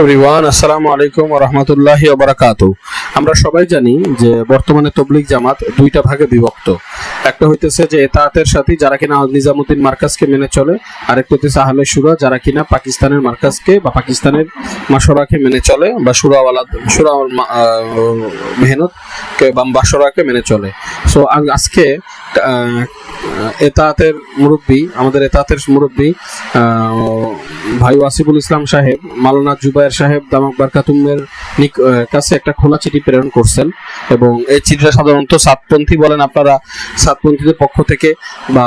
Everyone আসসালামু আলাইকুম রহমতুল্লাহ বারাকাত আমরা সবাই জানি যে বর্তমানে তবলিগ জামাত দুইটা ভাগে বিভক্ত। একটা হইতেছে যে এতাহাতের সাথে যারা কিনা নিজামুদ্দিন মার্কাজকে মেনে চলে, আরেকটা হইতেছে আহলে সুরা যারা কিনা পাকিস্তানের মার্কাজকে বা পাকিস্তানের মাসরাকে মেনে চলে বা সুরাওয়ালা সুরা মেহনত কে বা বাসরাকে মেনে চলে। সো আজকে এতাহাতের মুরব্বী, আমাদের এতাহাতের মুরব্বী ভাই ওয়াসিফুল ইসলাম সাহেব, মালানা জুবায়ের সাহেব, দামাক বারকাতুমের কাছে একটা খোলা চিঠি প্রেরণ করছেন এবং এই চিঠিটা সাধারণত সাতপন্থী বলেন আপনারা, সাতপন্থীদের পক্ষ থেকে বা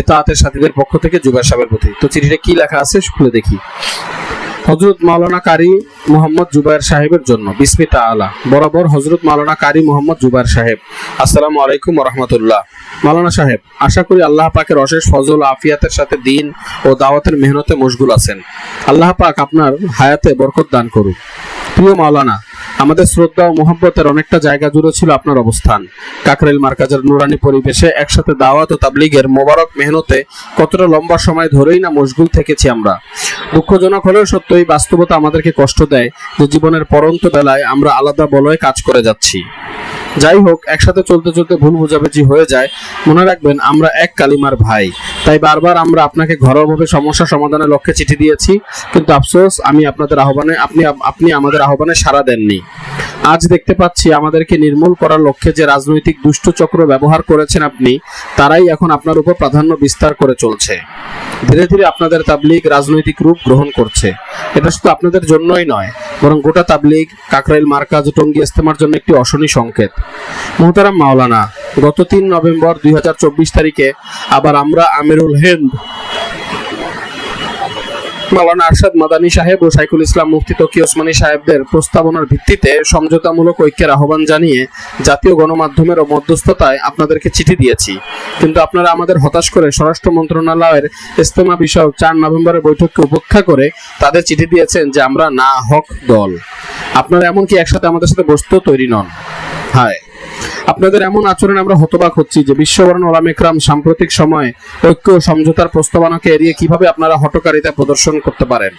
এতাহাতের সাথীদের পক্ষ থেকে জুবায়ের সাহেবের প্রতি। তো চিঠিটা কি লেখা আছে, খুলে দেখি। হজরত মাওলানা কারি মোহাম্মদ জুবায়ের সাহেবের জন্য বিস্মিতা আলা, বরাবর হজরত মাওলানা কারি মোহাম্মদ জুবায়ের সাহেব। আসসালামু আলাইকুম রহমতুল্লাহ। মাওলানা সাহেব, আশা করি আল্লাহ পাকের অশেষ ফজল আফিয়াতের সাথে দিন ও দাওয়াতের মেহনতে মশগুল আছেন। আল্লাহ পাক আপনার হায়াতে বরকত দান করুন প্রিয় মাওলানা, আমাদের শ্রদ্ধা ও মোহাম্মতের অনেকটা জায়গা জুড়ে ছিল আপনার অবস্থান। কাকরেল মার্কাজের নুরানি পরিবেশে একসাথে দাওয়াত ও তাবলিগের মোবারক মেহনতে কতটা লম্বা সময় ধরেই না মশগুল থেকেছি আমরা। দুঃখজনক হলেও সত্য এই বাস্তবতা আমাদেরকে কষ্ট দেয় যে জীবনের পরন্ত বেলায় আমরা আলাদা বলয়ে কাজ করে যাচ্ছি। যাই হোক, একসাথে চলতে চলতে ভুল বোঝাবুঝি হয়ে যায়। মনে রাখবেন, আমরা এক কালিমার ভাই। তাই বারবার আমরা আপনাকে ঘরোয়াভাবে সমস্যা সমাধানের লক্ষ্যে চিঠি দিয়েছি। কিন্তু আফসোস, আমি আপনাদের আহ্বানে, আপনি আপনি আমাদের আহ্বানে সাড়া দেননি। আজ দেখতে পাচ্ছি আমাদেরকে নির্মূল করার লক্ষ্যে যে রাজনৈতিক দুষ্ট চক্র ব্যবহার করেছেন আপনি, তারাই এখন আপনার উপর প্রাধান্য বিস্তার করে চলছে। ধীরে ধীরে আপনাদের তাবলিগ রাজনৈতিক রূপ গ্রহণ করছে। এটা শুধু আপনাদের জন্যই নয় বরং গোটা তাবলিগ, কাকরাইল, মার্কাজ ও টঙ্গী ইস্তেমার জন্য একটি অশনি সংকেত। মোহতারাম মাওলানা, গত তিন নভেম্বর দুই হাজার চব্বিশ তারিখে আবার আমরা আমিরুল হিন্দ মাওলানা আরশাদ মাদানী সাহেব ও সাইকুল ইসলাম মুফতি তকি ওসমানী সাহেবদের প্রস্তাবনার ভিত্তিতে সমঝোতামূলক ঐক্যের আহ্বান জানিয়ে জাতীয় গণমাধ্যমের মধ্যস্থতায় আপনাদেরকে চিঠি দিয়েছি। কিন্তু আপনারা আমাদের হতাশ করে স্বরাষ্ট্র মন্ত্রণালয়ের ইস্তেমা বিষয়ক চার নভেম্বরের বৈঠককে উপেক্ষা করে তাদের চিঠি দিয়েছেন যে আমরা না হক দল। আপনারা এমনকি একসাথে আমাদের সাথে বসতেও তৈরি নন। হায়। আপনাদের এমন আচরণে আমরা হতবাক হচ্ছি যে বিশ্ববরণ ওলাম একরাম সাম্প্রতিক সময়ে ঐক্য সমঝোতার প্রস্তাবনাকে এড়িয়ে কীভাবে আপনারা হটকারিতা প্রদর্শন করতে পারেন?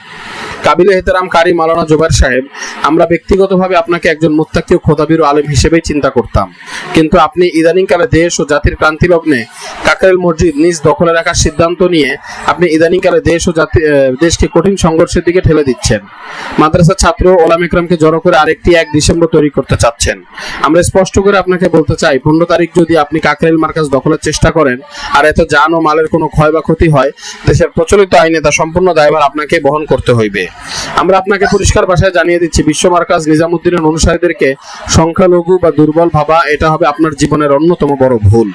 কাবিলে এহতেরাম কারি মালানা জোবাইর সাহেব, আমরা ব্যক্তিগতভাবে আপনাকে একজন মুত্তাকি ও খোদাবির আলেম হিসেবেই চিন্তা করতাম। কিন্তু আপনি ইদানিংকালে দেশ ও জাতির ক্রান্তি লগ্নে কাকরেল মসজিদ নিজ দখলে রাখার সিদ্ধান্ত নিয়ে আপনি ইদানিংকালে দেশ ও জাতি দেশকে কঠিন সংঘর্ষের দিকে ঠেলে দিচ্ছেন। মাদ্রাসার ছাত্র ওলাম একরামকে জড়ো করে আরেকটি এক ডিসেম্বর তৈরি করতে চাচ্ছেন। আমরা স্পষ্ট করে আপনাকে বলতে চাই, পনেরো তারিখ যদি আপনি কাকরেল মার্কাজ দখলের চেষ্টা করেন, আর এতে যান ও মালের কোনো ক্ষয় বা ক্ষতি হয়, দেশের প্রচলিত আইনে তা সম্পূর্ণ দায়ভার আপনাকে বহন করতে হইবে। আমরা আপনাকে পরিষ্কার ভাষায় জানিয়ে দিচ্ছি, বিশ্ব মার্কাজ নিজামুদ্দিনের অনুসারীদেরকে সংখ্যালঘু বা দুর্বল ভাবা, এটা হবে আপনার জীবনের অন্যতম বড় ভুল।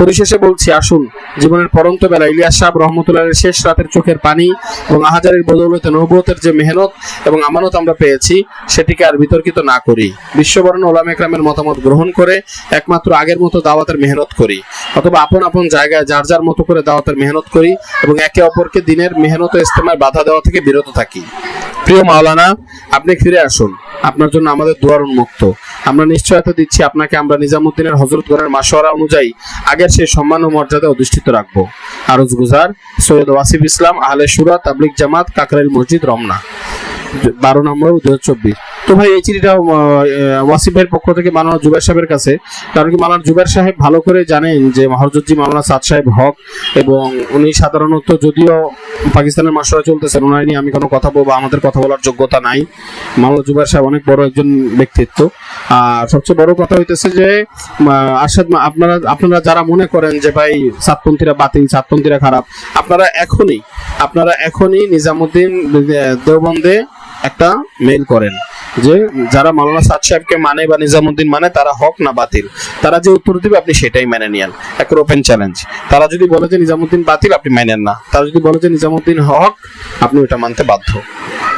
পরিশেষে বলছি, আসুন, জীবনের পরন্ত বেলা ইলিয়াস সাহেব রহমতুল্লাহের শেষ রাতের চোখের পানি এবং আহাজারের বদৌলতে নবুয়তের যে মেহনত এবং আমানত আমরা পেয়েছি, সেটিকে আর বিতর্কিত না করি। বিশ্ববরণ ওলাম একরামের মতামত গ্রহণ করে একমাত্র আগের মতো দাওয়াতের মেহনত করি। অথবা আপন আপন জায়গায় যার যার মতো করে দাওয়াতের মেহনত করি এবং একে অপরকে দিনের মেহনত ইস্তেমায় বাধা দেওয়া থেকে বিরত থাকি। প্রিয় মাওলানা, আপনি ফিরে আসুন। আপনার জন্য আমাদের দুয়ার উন্মুক্ত। আমরা নিশ্চয়তা দিচ্ছি আপনাকে আমরা নিজামুদ্দিনের হজরতগণের মাসোয়ারা অনুযায়ী আগের সেই সম্মান ও মর্যাদা অধিষ্ঠিত রাখব। আরজ গুজার, সৈয়দ ওয়াসিফ ইসলাম, আহলে সুরা তাবলিক জামাত, কাকরাইল মসজিদ, রমনা। বারো নম্বর দু হাজার চব্বিশ। তো ভাই, এই চিঠিটা ওয়াসিফ ভাইয়ের পক্ষ থেকে মালানা জুবাইর সাহেবের কাছে। কারণ কি মালানা জুবাইর সাহেব ভালো করে জানেন যে হরজতজি মালানা সাদ সাহেব হক এবং উনি সাধারণত যদিও পাকিস্তানের মাসরা চলতেছেন, ওনার নিয়ে আমি কোনো কথা বলব আমাদের কথা বলার যোগ্যতা নাই। মালানা জুবাইর সাহেব অনেক বড় একজন ব্যক্তিত্ব। আর সবচেয়ে বড় কথা হইতেছে যে মা- আপনারা আপনারা যারা মনে করেন যে ভাই সাতপন্থীরা বাতিল, সাতপন্থীরা খারাপ, আপনারা এখনই আপনারা এখনই নিজামুদ্দিন দেওবন্দে একটা মেইল করেন। যে যারা মাওলানা সাদ সাহেবকে মানে বা নিজামুদ্দিন মানে তারা হক না বাতিল। তারা যে উত্তর দিবে, আপনি সেটাই মেনে নিয়েন। একটা ওপেন চ্যালেঞ্জ তারা যদি বলে যে নিজামুদ্দিন বাতিল, আপনি মেনেন না। তারা যদি বলে যে নিজামুদ্দিন হক, আপনি ওটা মানতে বাধ্য।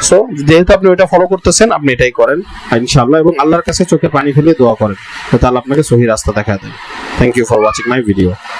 সো যেহেতু আপনি ওটা ফলো করতেছেন, আপনি এটাই করেন, ইনশাআল্লাহ, এবং আল্লাহর কাছে চোখে পানি ফেলে দোয়া করেন। তাহলে আপনাকে সহি রাস্তা দেখা দেয় thank you for watching my video